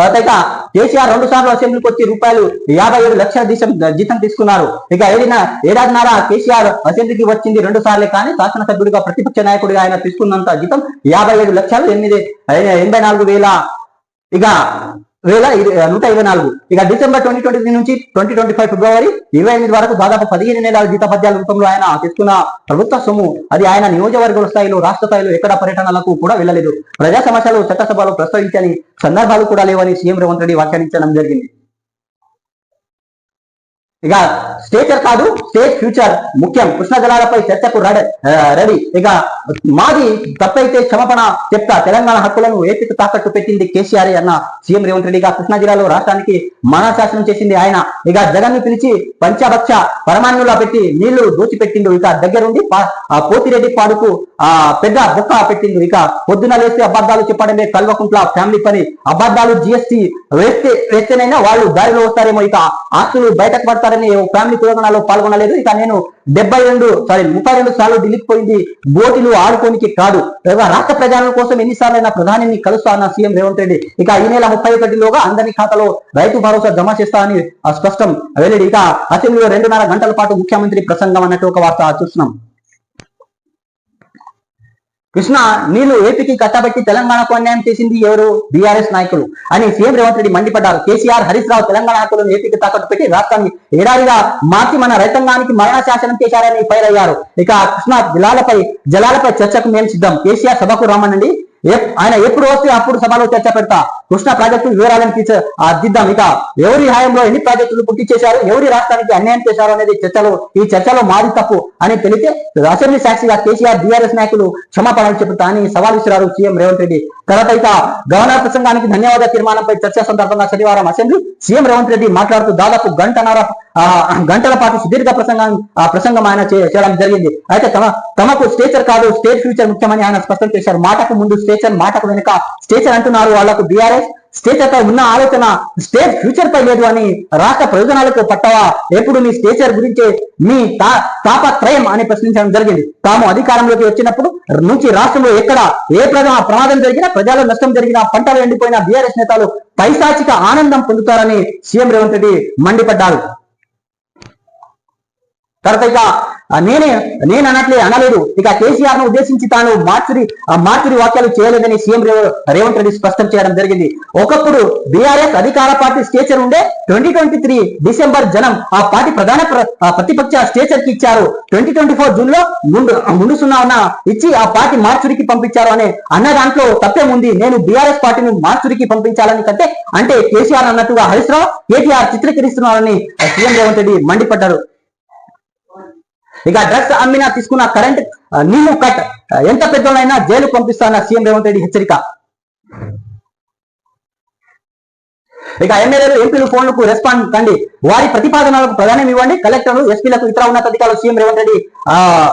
తర్వాత ఇక కేసీఆర్ రెండు సార్లు అసెంబ్లీకి వచ్చి రూపాయలు యాభై ఏడు లక్షల జీతం జీతం తీసుకున్నారు. ఇక ఏడిన ఏడాదిన్నర కేసీఆర్ అసెంబ్లీకి వచ్చింది రెండు సార్లే కానీ శాసనసభ్యుడిగా ప్రతిపక్ష నాయకుడిగా ఆయన తీసుకున్నంత జీతం యాభై ఏడు లక్షలు ఎనిమిది ఎనభై నాలుగు వేల. ఇక వేల నూట ఇరవై నాలుగు. ఇక డిసెంబర్ ట్వంటీ ట్వంటీ త్రీ నుంచి ట్వంటీ ట్వంటీ ఫైవ్ ఫిబ్రవరి ఇరవై ఎనిమిది వరకు దాదాపు పదిహేను నెలల జీతపద్యాల రూపంలో ఆయన తీసుకున్న ప్రభుత్వ సొమ్ము. అది ఆయన నియోజకవర్గ స్థాయిలో రాష్ట్ర స్థాయిలో ఎక్కడ పర్యటనలకు కూడా వెళ్ళలేదు. ప్రజా సమస్యలు చట్టసభలో ప్రస్తావించని సందర్భాలు కూడా లేవని సీఎం రేవంత్ రెడ్డి వ్యాఖ్యానించడం జరిగింది. ఇక స్టేచర్ కాదు స్టేట్ ఫ్యూచర్ ముఖ్యం. కృష్ణ జలాలపై చర్చకు రెడీ ఇక మాది తప్పైతే క్షమపణ చెప్తా. తెలంగాణ హక్కులను ఏపీకి తాకట్టు పెట్టింది కేసీఆర్ అన్న సీఎం రేవంత్ రెడ్డి. ఇక కృష్ణా జిల్లాలో రాష్ట్రానికి మానశాసనం చేసింది ఆయన. ఇక జగన్ పిలిచి పంచభక్ష పరమాన్యులా పెట్టి నీళ్ళు దోచిపెట్టిండు. ఇక దగ్గరుండి పోతిరెడ్డి పాడుకు ఆ పెద్ద బుక్క పెట్టిండు. ఇక పొద్దున లేస్తే అబద్ధాలు చెప్పడమే కల్వకుంట్ల ఫ్యామిలీ పని. అబద్ధాలు జిఎస్టీ వేస్తే వేస్తేనైనా వాళ్ళు దారిలో వస్తారేమో. ఇక ఆస్తులు బయటకు పడతారని ఫ్యామిలీ తెలంగాణలో పాల్గొనలేదు. ఇక నేను డెబ్బై రెండు సారీ ముప్పై రెండు సార్లు ఢిల్లీకి పోయింది. బోటిలు ఆడుకోనికి కాదు. రాష్ట్ర ప్రజల కోసం ఎన్నిసార్లు అయినా ప్రధానిని కలుస్తా అన్న సీఎం రేవంత్ రెడ్డి ఇక ఈ నెల ముప్పై ఒకటిలోగా అందరి ఖాతాలో రైతు భరోసా జమ చేస్తా అని స్పష్టం వెల్లడి. ఇక అసెంబ్లీలో రెండున్నర గంటల పాటు ముఖ్యమంత్రి ప్రసంగం అన్నట్టు ఒక వార్త చూస్తున్నాం. కృష్ణ నీళ్ళు ఏపీకి కట్టబెట్టి తెలంగాణకు అన్యాయం చేసింది ఎవరు? బీఆర్ఎస్ నాయకులు. అని సీఎం రేవంత్ రెడ్డి మండిపడ్డారు. కేసీఆర్ హరీష్ రావు తెలంగాణ హక్కులను ఏపీకి తాకట్టు పెట్టి రాష్ట్రాన్ని ఏడాదిగా మార్చి మన రైతాంగానికి మరణ శాసనం చేశారని ఫైర్ అయ్యారు. ఇక కృష్ణ జలాలపై జలాలపై చర్చకు మేము సిద్ధం. కేసీఆర్ సభకు రమ్మనండి. ఆయన ఎప్పుడు వస్తే అప్పుడు సభలో చర్చ పెడతా. కృష్ణ ప్రాజెక్టు వివరాలను తీర్చ ఆ, ఇక. ఎవరి హయాంలో ఎన్ని ప్రాజెక్టులు పూర్తి చేశారు ఎవరి రాష్ట్రానికి అన్యాయం చేశారు అనేది చర్చలో ఈ చర్చలో మాది తప్పు అని తెలిపితే అసెంబ్లీ సాక్షిగా కేసీఆర్ బీఆర్ఎస్ నాయకులు క్షమాపణలు చెబుతా అని సవాల్ విసిరారు సీఎం రేవంత్ రెడ్డి. తర్వాత ఇక గవర్నర్ ప్రసంగానికి ధన్యవాద తీర్మానంపై చర్చ సందర్భంగా శనివారం అసెంబ్లీ సీఎం రేవంత్ రెడ్డి మాట్లాడుతూ దాదాపు గంటన్నర గంటల పాటు సుదీర్ఘ ప్రసంగం ఆ ప్రసంగం ఆయన చేయడం జరిగింది. అయితే తమ తమకు స్టేచర్ కాదు స్టేట్ ఫ్యూచర్ ముఖ్యమని ఆయన స్పష్టం చేశారు. మాటకు ముందు స్టేచర్ మాటకు వెనుక స్టేచర్ అంటున్నారు. వాళ్ళకు బీఆర్ఎస్ స్టేచర్ పై ఉన్న ఆలోచన స్టేట్ ఫ్యూచర్ పై లేదు అని రాష్ట్ర ప్రయోజనాలకు పట్టవా? ఎప్పుడు మీ స్టేచర్ గురించి మీ తా తాపత్రయం అని ప్రశ్నించడం జరిగింది. తాము అధికారంలోకి వచ్చినప్పుడు నుంచి రాష్ట్రంలో ఎక్కడ ఏ ప్రజా ప్రమాదం జరిగినా ప్రజల నష్టం జరిగినా పంటలు ఎండిపోయిన బీఆర్ఎస్ నేతలు పైశాచిక ఆనందం పొందుతారని సీఎం రేవంత్ రెడ్డి మండిపడ్డారు. తర్వాత ఇక నేనే నేను అన్నట్లే అనలేదు. ఇక కేసీఆర్ను ఉద్దేశించి తాను మార్చిరి మార్చిరి వాక్యాలు చేయలేదని సీఎం రేవంత్ రెడ్డి స్పష్టం చేయడం జరిగింది. ఒకప్పుడు బీఆర్ఎస్ అధికార పార్టీ స్టేచర్ ఉండే ట్వంటీ ట్వంటీ త్రీ డిసెంబర్ జనం ఆ పార్టీ ప్రధాన ప్రతిపక్ష స్టేచర్కి ఇచ్చారు. ట్వంటీ ట్వంటీ ఫోర్ జూన్లో ముందు ముందు సున్నా ఉన్న ఇచ్చి ఆ పార్టీ మార్చురికి పంపించారు అనే అన్న దాంట్లో తప్పేముంది నేను బీఆర్ఎస్ పార్టీని మార్చురికి పంపించాలని కంటే అంటే కేసీఆర్ అన్నట్టుగా హరీష్ రావు కేటీఆర్ చిత్రీకరిస్తున్నారని సీఎం రేవంత్ రెడ్డి మండిపడ్డారు. ఇక డ్రగ్స్ అమ్మినా తీసుకున్న కరెంట్ నీళ్ళు కట్. ఎంత పెద్దలైనా జైలు పంపిస్తాన సీఎం రేవంత్ రెడ్డి హెచ్చరిక. ఇక ఎమ్మెల్యేలు ఎంపీలు ఫోన్లకు రెస్పాండ్ కండి. వారి ప్రతిపాదనలకు ప్రధానం ఇవ్వండి. కలెక్టర్లు ఎస్పీలకు ఇతర ఉన్నతాధికారులు సీఎం రేవంత్ రెడ్డి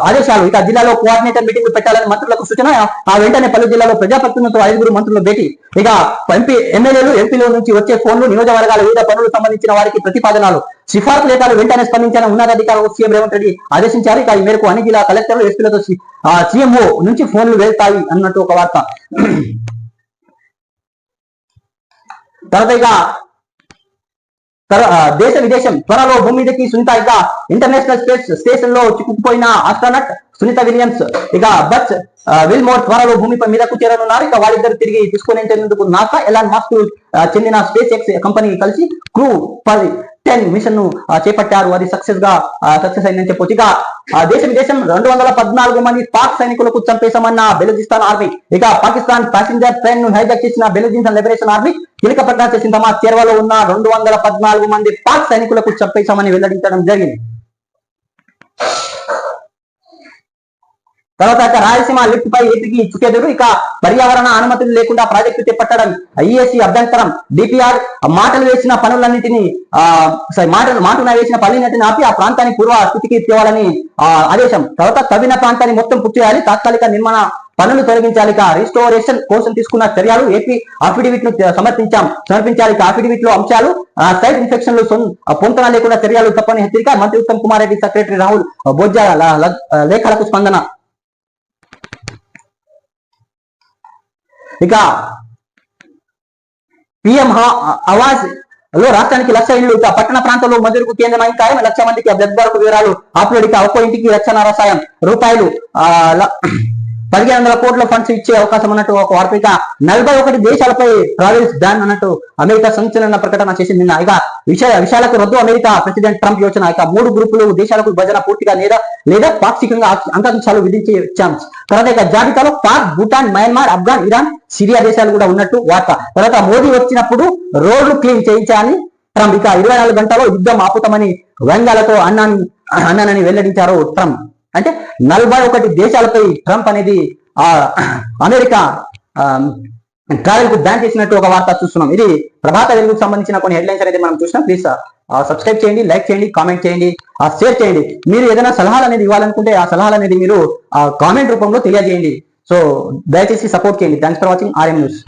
ఆదేశాలు. ఇక జిల్లాలో కోఆర్డినేటర్ మీటింగ్ పెట్టాలని మంత్రులకు సూచన. ఆ వెంటనే పలు జిల్లాలో ప్రజాప్రతినిధులతో ఐదుగురు మంత్రులు భేటీ. ఇక ఎంపీ ఎమ్మెల్యేలు ఎంపీల నుంచి వచ్చే ఫోన్లు నియోజకవర్గాల వివిధ పనులకు సంబంధించిన వారికి ప్రతిపాదనలు. సిఫార్సు లేఖలు వెంటనే స్పందించిన ఉన్నతాధికారులు సీఎం రేవంత్ రెడ్డి ఆదేశించారు. ఇక ఈ మేరకు అన్ని జిల్లా కలెక్టర్లు ఎస్పీలతో సీఎంఓ నుంచి ఫోన్లు వెళ్తాయి అన్నట్టు ఒక వార్త. తర్వాత ఇక దేశ విదేశం త్వరలో భూమి మీదకి సునీత ఇక ఇంటర్నేషనల్ స్పేస్ స్టేషన్లో చిక్కుకుపోయిన ఆస్ట్రానట్ సునీత విలియమ్స్. ఇక బట్ విల్మోర్ త్వరలో భూమిపై మీదకు చేరనున్నారు. ఇక వాళ్ళిద్దరు తిరిగి తీసుకునేందుకు నాసా ఎలాన్ మాస్క్ చెందిన స్పేస్ ఎక్స్ కంపెనీ కలిసి క్రూ పది టెన్ మిషన్ను చేపట్టారు. అది సక్సెస్గా సక్సెస్ అయిందని చెప్పొచ్చు. ఇక దేశ విదేశం రెండు వందల పద్నాలుగు మంది పాక్ సైనికులకు చంపేశామన్న బెలూజిస్తాన్ ఆర్మీ. ఇక పాకిస్తాన్ ప్యాసింజర్ ట్రైన్ను హైజాక్ చేసిన బెలూచిస్తాన్ లిబరేషన్ ఆర్మీ కీలక ప్రకటన చేసిన తమ చేరువలో ఉన్న రెండు వందల పద్నాలుగు మంది పాక్ సైనికులకు చంపేశామని వెల్లడించడం జరిగింది. తర్వాత రాయలసీమ లిఫ్ట్ పై ఏపీకి చుట్టెదురు ఇక పర్యావరణ అనుమతులు లేకుండా ప్రాజెక్టు చేపట్టడం ఐఏసీ అభ్యంతరం. డిపిఆర్ మాటలు వేసిన పనులన్నింటినీ ఆ మాటలు మాటలు వేసిన పనులన్నింటిని ఆపి ఆ ప్రాంతాన్ని పూర్వ స్థితికి తేవాలని ఆదేశం. తర్వాత తవ్విన ప్రాంతాన్ని మొత్తం పూర్తి చేయాలి. తాత్కాలిక నిర్మాణ పనులు తొలగించాలి. రిస్టోరేషన్ కోసం తీసుకున్న చర్యలు ఏపీ అఫిడవిట్ను సమర్పించాం సమర్పించాలి. అఫిడవిట్లో అంశాలు సైట్ ఇన్ఫెక్షన్లు పొంతన లేకుండా చర్యలు తప్పని హెచ్చరిక మంత్రి ఉత్తమ్ కుమార్ రెడ్డి సెక్రటరీ రాహుల్ బొజ్జా లేఖలకు స్పందన. ఇక పిఎం ఆవాస్లో రాష్ట్రానికి లక్ష ఇళ్ళు ఇక పట్టణ ప్రాంతంలో మందిరకు కేంద్రం ఖాయం లక్ష మందికి బ్లడ్ వరకు వివరాలు అప్లోడ్ ఇక ఒక్కో ఇంటికి రక్షణ రసాయం రూపాయలు ఆ, పదిహేను వందల కోట్ల ఫండ్స్ ఇచ్చే అవకాశం ఉన్నట్టు ఒక వార్త నలభై ఒకటి దేశాలపై ట్రావెల్స్ బ్యాన్ అన్నట్టు అమెరికా సంచలన ప్రకటన చేసింది నిన్న. ఇక విషయ విషయాలకు రద్దు అమెరికా ప్రెసిడెంట్ ట్రంప్ యోచన. ఇక మూడు గ్రూపులు దేశాలకు విభజన పూర్తిగా లేదా లేదా పాక్షికంగా అంకాంశాలు విధించే ఛాన్స్. తర్వాత ఇక జాబితాలో Pak Bhutan Myanmar Afghan Iran Syria దేశాలు కూడా ఉన్నట్టు వార్త. తర్వాత మోదీ వచ్చినప్పుడు రోడ్లు క్లీన్ చేయించాలని ట్రంప్. ఇక ఇరవై నాలుగు గంటల్లో యుద్ధం ఆపుతామని వ్యంగ్యాలతో అన్నాని అన్నానని వెల్లడించారు ట్రంప్. అంటే నలభై ఒకటి దేశాలపై ట్రంప్ అనేది ఆ అమెరికా ట్రావెల్కు బ్యాన్ చేసినట్టు ఒక వార్త చూస్తున్నాం. ఇది ప్రభాత వెలుగుకు సంబంధించిన కొన్ని హెడ్లైన్స్ అనేది మనం చూసినాం. ప్లీజ్ సబ్స్క్రైబ్ చేయండి లైక్ చేయండి కామెంట్ చేయండి షేర్ చేయండి. మీరు ఏదైనా సలహాలు అనేది ఇవ్వాలనుకుంటే ఆ సలహాలు అనేది మీరు కామెంట్ రూపంలో తెలియజేయండి. సో దయచేసి సపోర్ట్ చేయండి. Thanks for watching RM news.